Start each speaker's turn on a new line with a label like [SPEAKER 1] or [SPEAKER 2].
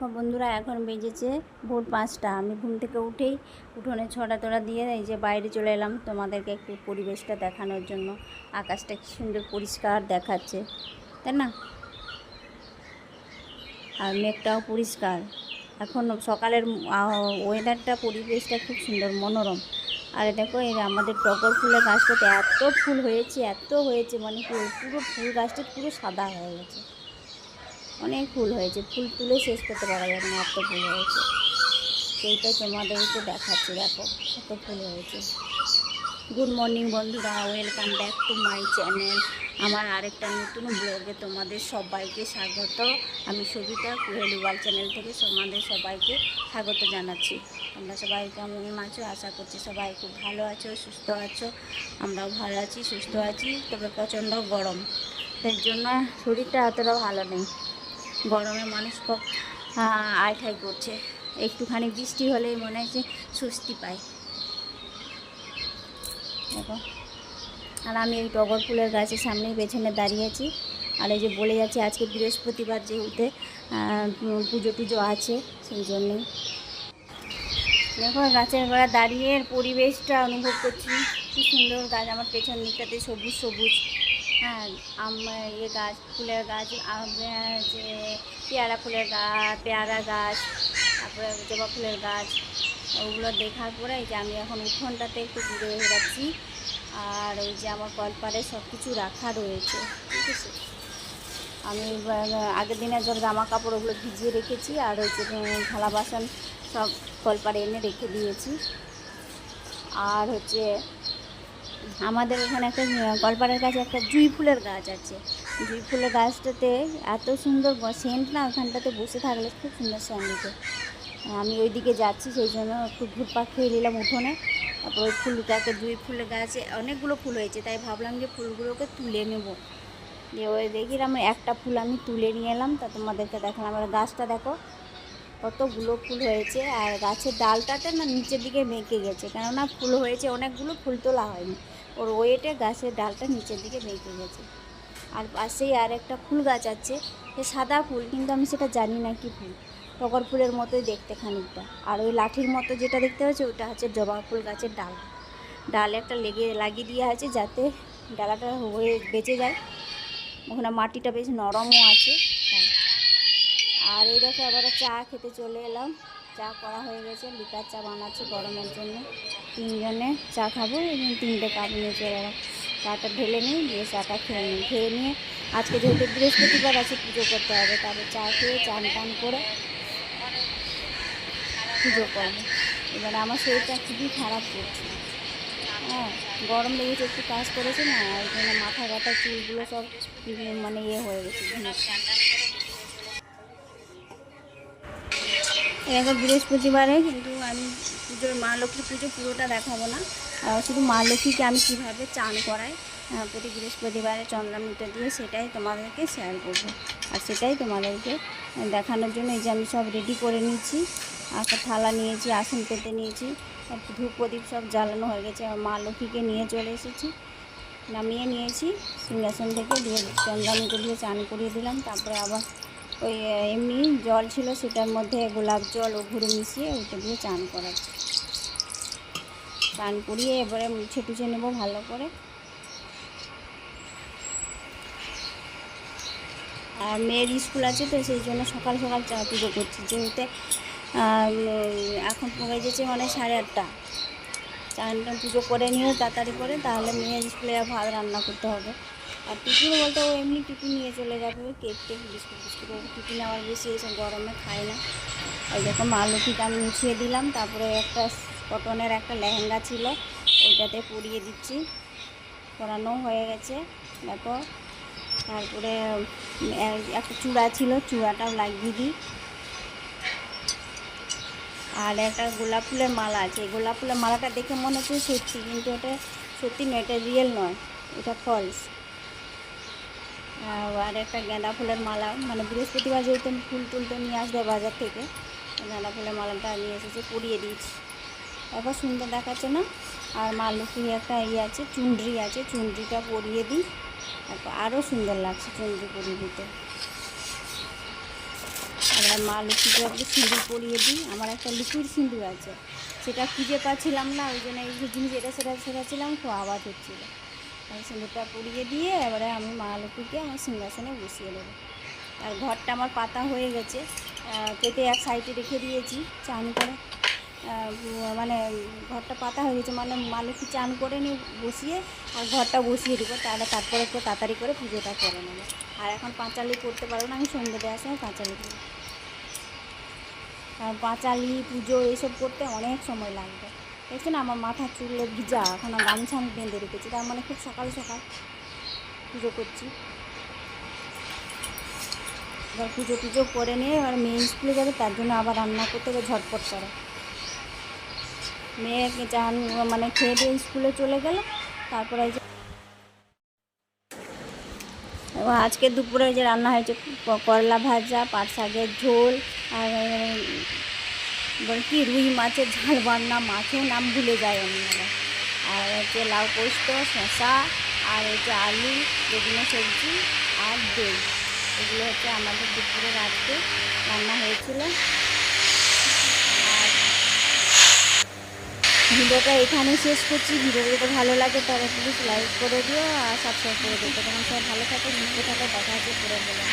[SPEAKER 1] দেখো বন্ধুরা, এখন বেজেছে ভোর পাঁচটা। আমি ঘুম থেকে উঠেই উঠোনে ছড়া তোড়া দিয়ে এই যে বাইরে চলে এলাম তোমাদেরকে একটু পরিবেশটা দেখানোর জন্য। আকাশটা কি সুন্দর পরিষ্কার দেখাচ্ছে, তাই না? আর মেঘটাও পরিষ্কার। এখন সকালের ওয়েদারটা পরিবেশটা খুব সুন্দর, মনোরম। আর দেখো, এই আমাদের টগর ফুলের গাছটাতে এত ফুল হয়েছে, এত হয়েছে মানে কি, পুরো ফুল গাছটা পুরো সাদা হয়ে গেছে। অনেক ফুল হয়েছে। ফুল তুলে শেষ করতে পারা যাবে না, এত ফুল হয়েছে। সেইটাই তোমাদেরকে দেখাচ্ছি, দেখো, এত ফুল হয়েছে। গুড মর্নিং বন্ধুরা welcome back to my channel আমার আরেকটা নতুন ব্লগে তোমাদের সবাইকে স্বাগত। আমি সবিতা, কুহেলি ওয়ার্ল্ড চ্যানেল থেকে তোমাদের সবাইকে স্বাগত জানাচ্ছি। তোমরা সবাই কেমন আছো? আশা করছি সবাই খুব ভালো আছো, সুস্থ আছো। আমরাও ভালো আছি, সুস্থ আছি, তবে প্রচণ্ড গরম। এর জন্য শরীরটা এতটা ভালো নেই। গরমে মানুষ খুব আয় ঠাই করছে। একটুখানি বৃষ্টি হলেই মনে হচ্ছে স্বস্তি পায়। দেখো। আর আমি এই টগর ফুলের গাছের সামনেই পেছনে দাঁড়িয়েছি আর এই যে বলে যাচ্ছে আজকে বৃহস্পতিবার যেহেতু পুজো টুজো আছে, সেই জন্যেই। দেখো গাছের গোড়া দাঁড়িয়ে পরিবেশটা অনুভব করছি। কি সুন্দর গাছ আমার পেছন দিকটাতে সবুজ সবুজ। হ্যাঁ ইয়ে গাছ, ফুলের গাছ যে পেয়ারা ফুলের গাছ পেয়ারা গাছ, তারপরে জবা ফুলের গাছ, ওগুলো দেখার পরে যে আমি এখন উঠোনটাতে একটু ঘুরে বেড়াচ্ছি। আর ওই যে আমার কলপারে সব কিছু রাখা রয়েছে, ঠিক আছে? আমি আগের দিনের জল জামা কাপড় ওগুলো ভিজিয়ে রেখেছি, আর ওই যে থালা বাসন সব কলপারে এনে রেখে দিয়েছি। আর হচ্ছে আমাদের এখানে একটা কলপাড়ের কাছে একটা জুই ফুলের গাছ আছে। জুই ফুলের গাছটাতে এত সুন্দর সেন্ট না ওখানটাতে বসে থাকলে খুব সুন্দর সেন্ট আমি ওই দিকে যাচ্ছি, সেই জন্য একটু ঘুরপাক খেয়ে নিলাম উঠোনে। তারপর ওই ফুলটাকে জুই ফুলের গাছে অনেকগুলো ফুল হয়েছে, তাই ভাবলাম যে ফুলগুলোকে তুলে নেব। দিয়ে ওই দেখিলাম একটা ফুল আমি তুলে নিয়ে এলাম, তা তোমাদেরকে দেখালাম। আর গাছটা দেখো, কতগুলো ফুল হয়েছে, আর গাছের ডালটাতে না নিচের দিকে বেঁকে গেছে, কেননা ফুল হয়েছে, অনেকগুলো ফুল তোলা হয়নি। ওর ওয়েটে গাছের ডালটা নিচের দিকে বেঁকে গেছে। আর পাশেই আর একটা ফুল গাছ আছে, সে সাদা ফুল, কিন্তু আমি সেটা জানি না কি ফুল। টগর ফুলের মতোই দেখতে খানিকটা। আর ওই লাঠির মতো যেটা দেখতে পাচ্ছি, ওটা হচ্ছে জবা ফুল গাছের ডাল। ডালে একটা লেগে, লাগিয়ে দিয়ে আছে যাতে ডালাটা হয়ে বেঁচে যায়। ওখানে মাটিটা বেশ নরমও আছে। আর এই দেখো আবার চা খেতে চলে এলাম। চা করা হয়ে গেছে, লিকার চা বানাচ্ছি গরমের জন্য। তিনজনে চা খাব এবং তিনটে কাপ নিয়ে চলে এলাম চাটা ঢেলে নিই, দিয়ে চাটা খেয়ে নিই, খেয়ে নিয়ে আজকে যেহেতু বৃহস্পতিবার আছে, পুজো করতে হবে তারপর চা খেয়ে চান টান করে পুজো করব। এবারে আমার শরীরটা খুবই খারাপ করছে। হ্যাঁ গরম লেগেছে, একটু কাজ করেছে না ওই জন্য মাথা ব্যথা, চুলগুলো সব মানে ইয়ে হয়ে গেছে এরকম বৃহস্পতিবারে কিন্তু আমি পুজোর, মা লক্ষ্মী পুজো, পুরোটা দেখাবো না। শুধু মা লক্ষ্মীকে আমি কীভাবে চান করাই প্রতি বৃহস্পতিবারে চন্দ্রামিটা দিয়ে সেটাই তোমাদেরকে শেয়ার করব। আর সেটাই তোমাদেরকে দেখানোর জন্য এই যে আমি সব রেডি করে নিয়েছি। একটা থালা নিয়েছি, আসন পেতে নিয়েছি ধূপ প্রদীপ সব জ্বালানো হয়ে গেছে। মা লক্ষ্মীকে নিয়ে চলে এসেছি। নামিয়ে নিয়েছি, সিংহাসন থেকে দিয়ে চন্দ্রামিটা দিয়ে চান করিয়ে দিলাম। তারপরে আবার ওই এমনি জল ছিল সেটার মধ্যে গোলাপ জল ও ঘুরে মিশিয়ে ওইটা দিয়ে চান করাচ্ছি চান করিয়ে এবারে মুছে টুছে নেব ভালো করে। আর মেয়ের স্কুল আছে তো সেই জন্য সকাল সকাল চা পুজো করছি। যেহেতু এখন যেছে মানে সাড়ে আটটা। চানটা পুজো করে নিয়ে তাড়াতাড়ি করে তাহলে মেয়ের স্কুলে ভাত রান্না করতে হবে। আর টিফিন বলতে ও এমনি টিফিন নিয়ে চলে যাবে। কেক টেক, বিস্কুট বিস্কুট টিফিন আবার বেশি এসে গরমে খায় না। ওই মা লুচিটা আমি মুছিয়ে দিলাম, তারপরে একটা কটনের একটা লেহেঙ্গা ছিল, ওইটাতে পরিয়ে দিচ্ছি। পরানো হয়ে গেছে, দেখো। তারপরে একটা চূড়া ছিল, চূড়াটাও লাগিয়ে দিই। আর একটা গোলাপ ফুলের মালা আছে গোলাপ ফুলের মালাটা দেখে মনে হচ্ছে সত্যি, কিন্তু ওটা সত্যি নয়, এটা রিয়েল নয়, এটা ফলস আর একটা গাঁদা ফুলের মালা মানে বৃহস্পতিবার যেহেতু ফুল টুলটা নিয়ে আসবে বাজার থেকে গাঁদা ফুলের মালাটা নিয়ে এসেছে পরিয়ে দিয়েছি। এবার সুন্দর দেখাচ্ছে না? আর মা লক্ষ্মী একটা ইয়ে আছে, চুনরি আছে, চুনরিটা পরিয়ে দিই। তারপর আরও সুন্দর লাগছে চুনরি পরিয়ে দিতে। আমরা মা লক্ষ্মীকে একটু সিঁদুর পরিয়ে দিই, আমার একটা লিকুইড সিঁদুর আছে। সেটা খুঁজে পাচ্ছিলাম না, ওই জন্য এই জিনিস, এটা সেটা সেটাছিলাম খুব আওয়াজ হচ্ছিল। সিঁদুরটা পুড়িয়ে দিয়ে এবারে আমি মা লক্ষ্মীকে আমার সিংহাসনে বসিয়ে দেবো। আর ঘরটা আমার পাতা হয়ে গেছে। কেটে এক সাইডে রেখে দিয়েছি চান করে। মানে ঘরটা পাতা হয়ে গেছে মানে মা লক্ষ্মী চান করে নিয়ে বসিয়ে আর ঘরটা বসিয়ে দেবো। তাহলে তারপরে একটু তাড়াতাড়ি করে পুজোটা করে নেব। আর এখন পাঁচালি করতে পারব না, আমি সন্ধ্যে দেওয়ার সময় পাঁচালি করি আর পাঁচালি, পুজো এইসব করতে অনেক সময় লাগবে। দেখছেন আমার মাথা চুলে ভিজা, এখন গামছা আমি বেঁধে রেখেছি, তার মানে খুব সকাল সকাল পুজো করছি। এবার পুজো টুজো করে নিয়ে এবার মেয়ে স্কুলে যাবে, তার জন্য আবার রান্না করতে হবে, ঝটপট করে। মেয়েকে চান মানে খেয়ে দিয়ে স্কুলে চলে গেল, তারপরে যে আজকে দুপুরে যে রান্না হয়েছে করলা ভাজা, পাট শাকের ঝোল, আর বল কি রুই মাছের ঝাল বান্না মাছের নাম ভুলে যায় আমি আর হচ্ছে লাউ পোস্ত শশা আর হচ্ছে আলু বেগুনের সবজি আর দই। এগুলো হচ্ছে আমাদের দুপুরে রাত্রে রান্না হয়েছিল। আর ভিডিওটা এখানে শেষ করছি। ভিডিও যদি ভালো লাগে তাহলে প্লিজ লাইক করে দিও আর সাবস্ক্রাইব করে দিও। তখন সবাই ভালো থাকো, সুস্থ থাকো কথা হচ্ছে করে বলো